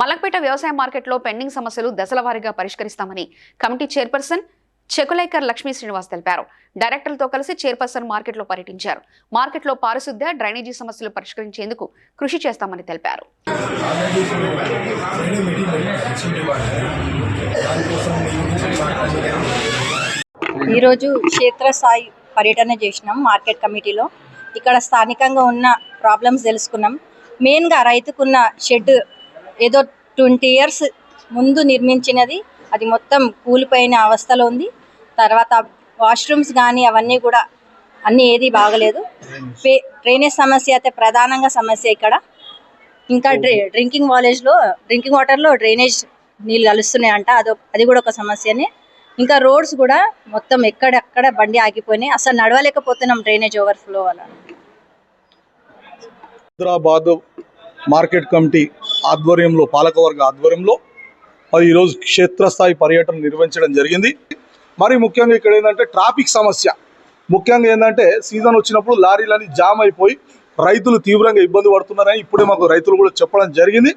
మలక్పేట వ్యవసాయ మార్కెట్లో పెండింగ్ సమస్యలు దశల వారీగా పరిష్కరిస్తామని కమిటీ చైర్పర్సన్ చెకులైకర్ లక్ష్మీ శ్రీనివాస్ తెలిపారు. డైరెక్టర్లతో కలిసి చైర్పర్సన్ మార్కెట్లో పర్యటించారు. మార్కెట్లో పారిశుద్ధ్య డ్రైనేజీ సమస్యలు పరిష్కరించేందుకు కృషి చేస్తామని తెలిపారు. ఈరోజు క్షేత్రస్థాయి పర్యటన చేసినాం మార్కెట్ కమిటీలో. ఇక్కడ స్థానికంగా ఉన్న ప్రాబ్లమ్స్ తెలుసుకున్నాం. మెయిన్గా రైతుకున్న షెడ్ ఏదో ట్వంటీ ఇయర్స్ ముందు నిర్మించినది. అది మొత్తం కూలిపోయిన అవస్థలో ఉంది. తర్వాత వాష్రూమ్స్ కానీ అవన్నీ కూడా అన్నీ ఏది బాగలేదు. డ్రైనేజ్ సమస్య అయితే ప్రధానంగా సమస్య ఇక్కడ. ఇంకా డ్రి డ్రింకింగ్ వాలేజ్లో డ్రింకింగ్ వాటర్లో డ్రైనేజ్ నీళ్ళు కలుస్తున్నాయంట. అదో అది కూడా ఒక సమస్యనే. ఇంకా రోడ్స్ కూడా మొత్తం ఎక్కడెక్కడ బండి ఆగిపోయినాయి. అసలు నడవలేకపోతున్నాం డ్రైనేజ్ ఓవర్ఫ్లో వల్ల. హైదరాబాద్ మార్కెట్ కమిటీ ఆధ్వర్యంలో పాలకవర్గ ఆధ్వర్యంలో మరి ఈరోజు క్షేత్రస్థాయి పర్యటన నిర్వహించడం జరిగింది. మరి ముఖ్యంగా ఇక్కడ ఏంటంటే ట్రాఫిక్ సమస్య. ముఖ్యంగా ఏంటంటే సీజన్ వచ్చినప్పుడు లారీలన్నీ జామ్ అయిపోయి రైతులు తీవ్రంగా ఇబ్బంది పడుతున్నారని ఇప్పుడే మాకు రైతులు కూడా చెప్పడం జరిగింది.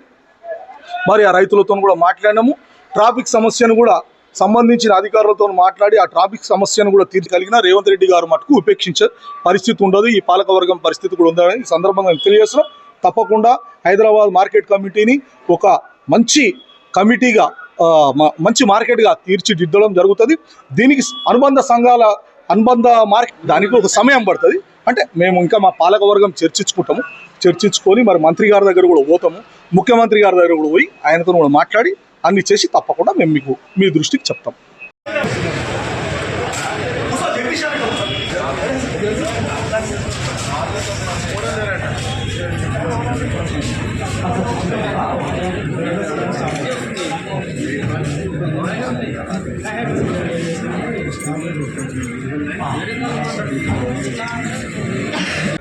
మరి ఆ రైతులతో కూడా మాట్లాడినాము. ట్రాఫిక్ సమస్యను కూడా సంబంధించిన అధికారులతో మాట్లాడి ఆ ట్రాఫిక్ సమస్యను కూడా తీర్చగలిగిన రేవంత్ రెడ్డి గారు మటుకు ఉపేక్షించే పరిస్థితి ఉండదు. ఈ పాలకవర్గం పరిస్థితి కూడా ఉందని ఈ సందర్భంగా తెలియజేస్తున్నాం. తప్పకుండా హైదరాబాద్ మార్కెట్ కమిటీని ఒక మంచి కమిటీగా మంచి మార్కెట్గా తీర్చిదిద్దడం జరుగుతుంది. దీనికి అనుబంధ సంఘాల అనుబంధ మార్కెట్ దానికి ఒక సమయం పడుతుంది. అంటే మేము ఇంకా మా పాలకవర్గం చర్చించుకుంటాము. చర్చించుకొని మరి మంత్రి గారి దగ్గర కూడా పోతాము. ముఖ్యమంత్రి గారి దగ్గర కూడా పోయి ఆయనతో కూడా మాట్లాడి అన్ని చేసి తప్పకుండా మేము మీకు మీ దృష్టికి చెప్తాం.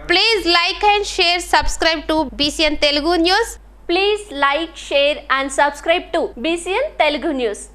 Please like and share subscribe to BCN Telugu news please like share and subscribe to BCN Telugu news